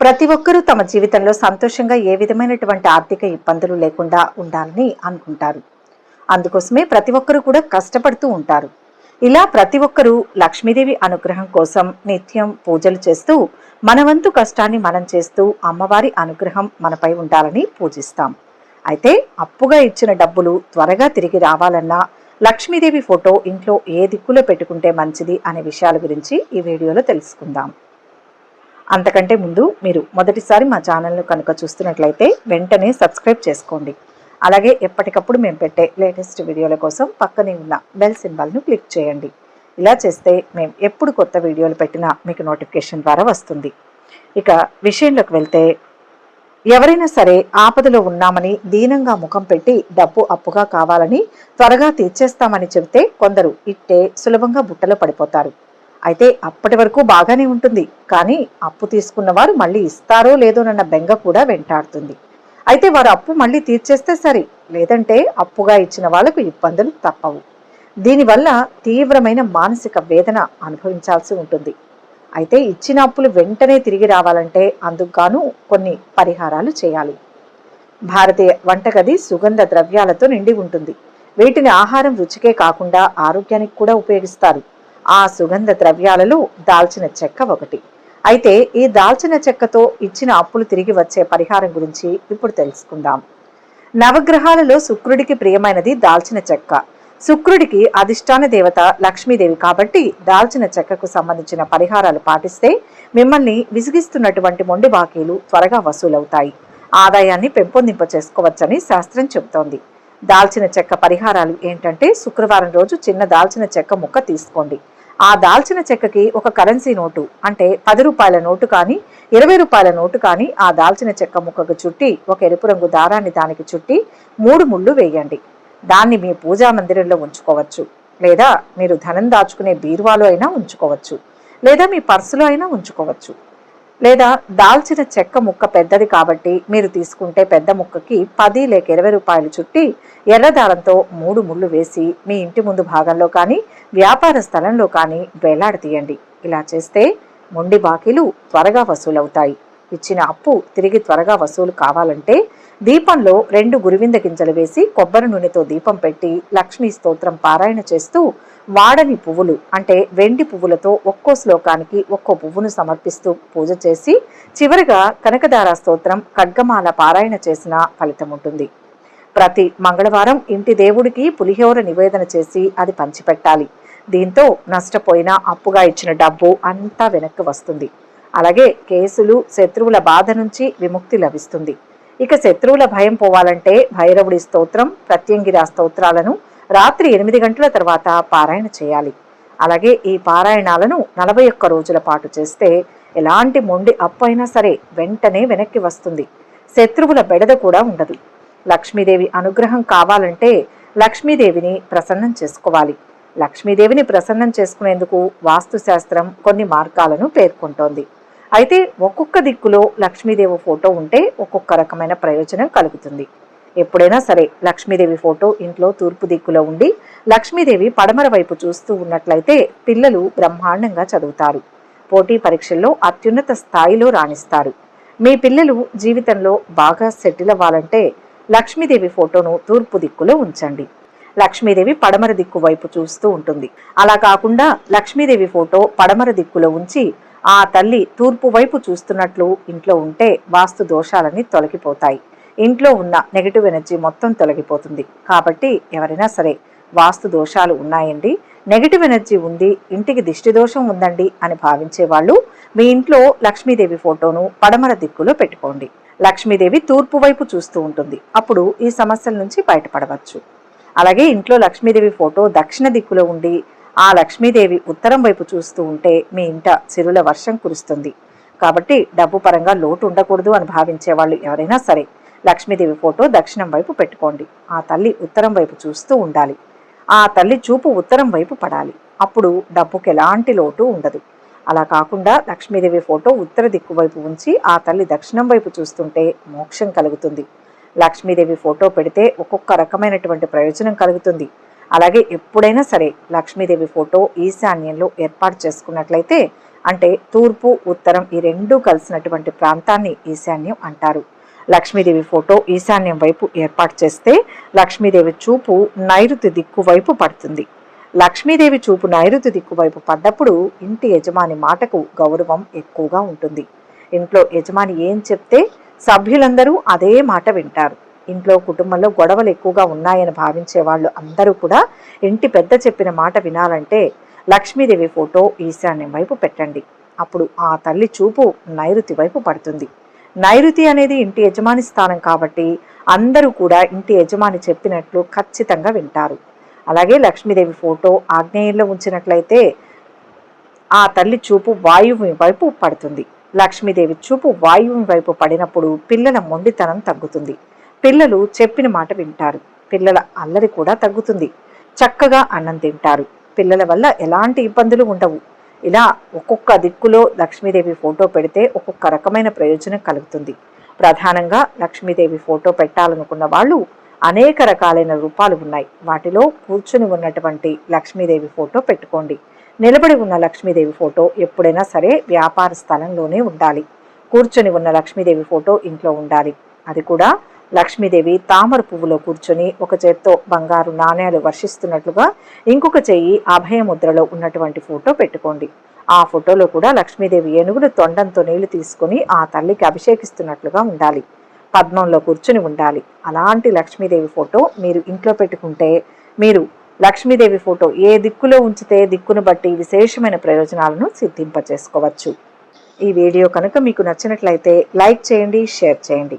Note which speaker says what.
Speaker 1: ప్రతి ఒక్కరూ తమ జీవితంలో సంతోషంగా ఏ విధమైనటువంటి ఆర్థిక ఇబ్బందులు లేకుండా ఉండాలని అనుకుంటారు. అందుకోసమే ప్రతి ఒక్కరూ కూడా కష్టపడుతూ ఉంటారు. ఇలా ప్రతి ఒక్కరూ లక్ష్మీదేవి అనుగ్రహం కోసం నిత్యం పూజలు చేస్తూ మనవంతు కష్టాన్ని మనం చేస్తూ అమ్మవారి అనుగ్రహం మనపై ఉండాలని పూజిస్తాం. అయితే అప్పుగా ఇచ్చిన డబ్బులు త్వరగా తిరిగి రావాలన్నా లక్ష్మీదేవి ఫోటో ఇంట్లో ఏ దిక్కులో పెట్టుకుంటే మంచిది అనే విషయాల గురించి ఈ వీడియోలో తెలుసుకుందాం. అంతకంటే ముందు మీరు మొదటిసారి మా ఛానల్ను కనుక చూస్తున్నట్లయితే వెంటనే సబ్స్క్రైబ్ చేసుకోండి. అలాగే ఎప్పటికప్పుడు మేము పెట్టే లేటెస్ట్ వీడియోల కోసం పక్కనే ఉన్న బెల్ సింబల్ను క్లిక్ చేయండి. ఇలా చేస్తే మేము ఎప్పుడు కొత్త వీడియోలు పెట్టినా మీకు నోటిఫికేషన్ ద్వారా వస్తుంది. ఇక విషయంలోకి వెళ్తే ఎవరైనా సరే ఆపదలో ఉన్నామని దీనంగా ముఖం పెట్టి డబ్బు అప్పుగా కావాలని త్వరగా తీర్చేస్తామని చెబితే కొందరు ఇట్టే సులభంగా బుట్టలో పడిపోతారు. అయితే అప్పటి వరకు బాగానే ఉంటుంది. కానీ అప్పు తీసుకున్న వారు మళ్ళీ ఇస్తారో లేదోనన్న బెంగ కూడా వెంటాడుతుంది. అయితే వారు అప్పు మళ్ళీ తీర్చేస్తే సరి లేదంటే అప్పుగా ఇచ్చిన వాళ్ళకు ఇబ్బందులు తప్పవు. దీనివల్ల తీవ్రమైన మానసిక వేదన అనుభవించాల్సి ఉంటుంది. అయితే ఇచ్చిన అప్పులు వెంటనే తిరిగి రావాలంటే అందుకుగాను కొన్ని పరిహారాలు చేయాలి. భారతీయ వంటగది సుగంధ ద్రవ్యాలతో నిండి ఉంటుంది. వీటిని ఆహారం రుచికే కాకుండా ఆరోగ్యానికి కూడా ఉపయోగిస్తారు. ఆ సుగంధ ద్రవ్యాలలో దాల్చిన చెక్క ఒకటి. అయితే ఈ దాల్చిన చెక్కతో ఇచ్చిన అప్పులు తిరిగి వచ్చే పరిహారం గురించి ఇప్పుడు తెలుసుకుందాం. నవగ్రహాలలో శుక్రుడికి ప్రియమైనది దాల్చిన చెక్క. శుక్రుడికి అధిష్టాన దేవత లక్ష్మీదేవి కాబట్టి దాల్చిన చెక్కకు సంబంధించిన పరిహారాలు పాటిస్తే మిమ్మల్ని విసిగిస్తున్నటువంటి మొండి బాకీలు త్వరగా వసూలవుతాయి. ఆదాయాన్ని పెంపొందింప చేసుకోవచ్చని శాస్త్రం చెబుతోంది. దాల్చిన చెక్క పరిహారాలు ఏంటంటే శుక్రవారం రోజు చిన్న దాల్చిన చెక్క ముక్క తీసుకోండి. ఆ దాల్చిన చెక్కకి ఒక కరెన్సీ నోటు అంటే పది రూపాయల నోటు కానీ ఇరవై రూపాయల నోటు కానీ ఆ దాల్చిన చెక్క ముక్కకు చుట్టి ఒక ఎరుపు రంగు దారాన్ని దానికి చుట్టి మూడు ముళ్ళు వేయండి. దాన్ని మీ పూజా మందిరంలో ఉంచుకోవచ్చు. లేదా మీరు ధనం దాచుకునే బీరువాలో అయినా ఉంచుకోవచ్చు. లేదా మీ పర్సులో అయినా ఉంచుకోవచ్చు. లేదా దాల్చిన చెక్క ముక్క పెద్దది కాబట్టి మీరు తీసుకుంటే పెద్ద ముక్కకి పది లేక ఇరవై రూపాయలు చుట్టి ఎర్రదారంతో మూడు ముళ్ళు వేసి మీ ఇంటి ముందు భాగంలో కానీ వ్యాపార స్థలంలో కానీ వేలాడతీయండి. ఇలా చేస్తే మొండి బాకీలు త్వరగా వసూలవుతాయి. ఇచ్చిన అప్పు తిరిగి త్వరగా వసూలు కావాలంటే దీపంలో రెండు గురివింద గింజలు వేసి కొబ్బరి నూనెతో దీపం పెట్టి లక్ష్మీ స్తోత్రం పారాయణ చేస్తూ వాడని పువ్వులు అంటే వెండి పువ్వులతో ఒక్కో శ్లోకానికి ఒక్కో పువ్వును సమర్పిస్తూ పూజ చేసి చివరిగా కనకదార స్తోత్రం ఖడ్గమాల పారాయణ చేసిన ఫలితం ఉంటుంది. ప్రతి మంగళవారం ఇంటి దేవుడికి పులిహోర నివేదన చేసి అది పంచిపెట్టాలి. దీంతో నష్టపోయిన అప్పుగా ఇచ్చిన డబ్బు అంతా వెనక్కి వస్తుంది. అలాగే కేసులు శత్రువుల బాధ నుంచి విముక్తి లభిస్తుంది. ఇక శత్రువుల భయం పోవాలంటే భైరవుడి స్తోత్రం ప్రత్యంగిరా స్తోత్రాలను రాత్రి ఎనిమిది గంటల తర్వాత పారాయణ చేయాలి. అలాగే ఈ పారాయణాలను నలభై ఒక్క రోజుల పాటు చేస్తే ఎలాంటి మొండి అప్పైనా సరే వెంటనే వెనక్కి వస్తుంది. శత్రువుల బెడద కూడా ఉండదు. లక్ష్మీదేవి అనుగ్రహం కావాలంటే లక్ష్మీదేవిని ప్రసన్నం చేసుకోవాలి. లక్ష్మీదేవిని ప్రసన్నం చేసుకునేందుకు వాస్తుశాస్త్రం కొన్ని మార్గాలను పేర్కొంటోంది. అయితే ఒక్కొక్క దిక్కులో లక్ష్మీదేవి ఫోటో ఉంటే ఒక్కొక్క రకమైన ప్రయోజనం కలుగుతుంది. ఎప్పుడైనా సరే లక్ష్మీదేవి ఫోటో ఇంట్లో తూర్పు దిక్కులో ఉండి లక్ష్మీదేవి పడమర వైపు చూస్తూ ఉన్నట్లయితే పిల్లలు బ్రహ్మాండంగా చదువుతారు. పోటీ పరీక్షల్లో అత్యున్నత స్థాయిలో రాణిస్తారు. మీ పిల్లలు జీవితంలో బాగా సెటిల్ అవ్వాలంటే లక్ష్మీదేవి ఫోటోను తూర్పు దిక్కులో ఉంచండి. లక్ష్మీదేవి పడమర దిక్కు వైపు చూస్తూ ఉంటుంది. అలా కాకుండా లక్ష్మీదేవి ఫోటో పడమర దిక్కులో ఉంచి ఆ తల్లి తూర్పు వైపు చూస్తున్నట్లు ఇంట్లో ఉంటే వాస్తు దోషాలన్నీ తొలగిపోతాయి. ఇంట్లో ఉన్న నెగిటివ్ ఎనర్జీ మొత్తం తొలగిపోతుంది. కాబట్టి ఎవరైనా సరే వాస్తు దోషాలు ఉన్నాయండి. నెగిటివ్ ఎనర్జీ ఉంది ఇంటికి దిష్టి దోషం ఉందండి అని భావించే వాళ్ళు మీ ఇంట్లో లక్ష్మీదేవి ఫోటోను పడమర దిక్కులో పెట్టుకోండి. లక్ష్మీదేవి తూర్పు వైపు చూస్తూ ఉంటుంది. అప్పుడు ఈ సమస్యల నుంచి బయటపడవచ్చు. అలాగే ఇంట్లో లక్ష్మీదేవి ఫోటో దక్షిణ దిక్కులో ఉండి ఆ లక్ష్మీదేవి ఉత్తరం వైపు చూస్తూ ఉంటే మీ ఇంట చిరుల వర్షం కురుస్తుంది. కాబట్టి డబ్బు పరంగా లోటు ఉండకూడదు అని భావించే వాళ్ళు ఎవరైనా సరే లక్ష్మీదేవి ఫోటో దక్షిణం వైపు పెట్టుకోండి. ఆ తల్లి ఉత్తరం వైపు చూస్తూ ఉండాలి. ఆ తల్లి చూపు ఉత్తరం వైపు పడాలి. అప్పుడు డబ్బుకి ఎలాంటి లోటు ఉండదు. అలా కాకుండా లక్ష్మీదేవి ఫోటో ఉత్తర దిక్కు వైపు ఉంచి ఆ తల్లి దక్షిణం వైపు చూస్తుంటే మోక్షం కలుగుతుంది. లక్ష్మీదేవి ఫోటో పెడితే ఒక్కొక్క రకమైనటువంటి ప్రయోజనం కలుగుతుంది. అలాగే ఎప్పుడైనా సరే లక్ష్మీదేవి ఫోటో ఈశాన్యంలో ఏర్పాటు చేసుకున్నట్లయితే అంటే తూర్పు ఉత్తరం ఈ రెండూ కలిసినటువంటి ప్రాంతాన్ని ఈశాన్యం అంటారు. లక్ష్మీదేవి ఫోటో ఈశాన్యం వైపు ఏర్పాటు చేస్తే లక్ష్మీదేవి చూపు నైరుతి దిక్కు వైపు పడుతుంది. లక్ష్మీదేవి చూపు నైరుతి దిక్కు వైపు పడ్డప్పుడు ఇంటి యజమాని మాటకు గౌరవం ఎక్కువగా ఉంటుంది. ఇంట్లో యజమాని ఏం చెప్తే సభ్యులందరూ అదే మాట వింటారు. ఇంట్లో కుటుంబంలో గొడవలు ఎక్కువగా ఉన్నాయని భావించే వాళ్ళు అందరూ కూడా ఇంటి పెద్ద చెప్పిన మాట వినాలంటే లక్ష్మీదేవి ఫోటో ఈశాన్యం వైపు పెట్టండి. అప్పుడు ఆ తల్లి చూపు నైరుతి వైపు పడుతుంది. నైరుతి అనేది ఇంటి యజమాని స్థానం కాబట్టి అందరూ కూడా ఇంటి యజమాని చెప్పినట్లు ఖచ్చితంగా వింటారు. అలాగే లక్ష్మీదేవి ఫోటో ఆగ్నేయంలో ఉంచినట్లయితే ఆ తల్లి చూపు వాయువు వైపు పడుతుంది. లక్ష్మీదేవి చూపు వాయువు వైపు పడినప్పుడు పిల్లల మొండితనం తగ్గుతుంది. పిల్లలు చెప్పిన మాట వింటారు. పిల్లల అల్లరి కూడా తగ్గుతుంది. చక్కగా అన్నం తింటారు. పిల్లల వల్ల ఎలాంటి ఇబ్బందులు ఉండవు. ఇలా ఒక్కొక్క దిక్కులో లక్ష్మీదేవి ఫోటో పెడితే ఒక్కొక్క రకమైన ప్రయోజనం కలుగుతుంది. ప్రధానంగా లక్ష్మీదేవి ఫోటో పెట్టాలనుకున్న వాళ్ళు అనేక రకాలైన రూపాలు ఉన్నాయి. వాటిలో కూర్చుని ఉన్నటువంటి లక్ష్మీదేవి ఫోటో పెట్టుకోండి. నిలబడి ఉన్న లక్ష్మీదేవి ఫోటో ఎప్పుడైనా సరే వ్యాపార స్థలంలోనే ఉండాలి. కూర్చొని ఉన్న లక్ష్మీదేవి ఫోటో ఇంట్లో ఉండాలి. అది కూడా లక్ష్మీదేవి తామర పువ్వులో కూర్చొని ఒక చేత్తో బంగారు నాణ్యాలు వర్షిస్తున్నట్లుగా ఇంకొక చెయ్యి అభయ ముద్రలో ఉన్నటువంటి ఫోటో పెట్టుకోండి. ఆ ఫోటోలో కూడా లక్ష్మీదేవి ఏనుగులు తొండంతో నీళ్ళు తీసుకుని ఆ తల్లికి అభిషేకిస్తున్నట్లుగా ఉండాలి. పద్మంలో కూర్చుని ఉండాలి. అలాంటి లక్ష్మీదేవి ఫోటో మీరు ఇంట్లో పెట్టుకుంటే మీరు లక్ష్మీదేవి ఫోటో ఏ దిక్కులో ఉంచితే దిక్కును బట్టి విశేషమైన ప్రయోజనాలను సిద్ధింపచేసుకోవచ్చు. ఈ వీడియో కనుక మీకు నచ్చినట్లయితే లైక్ చేయండి షేర్ చేయండి.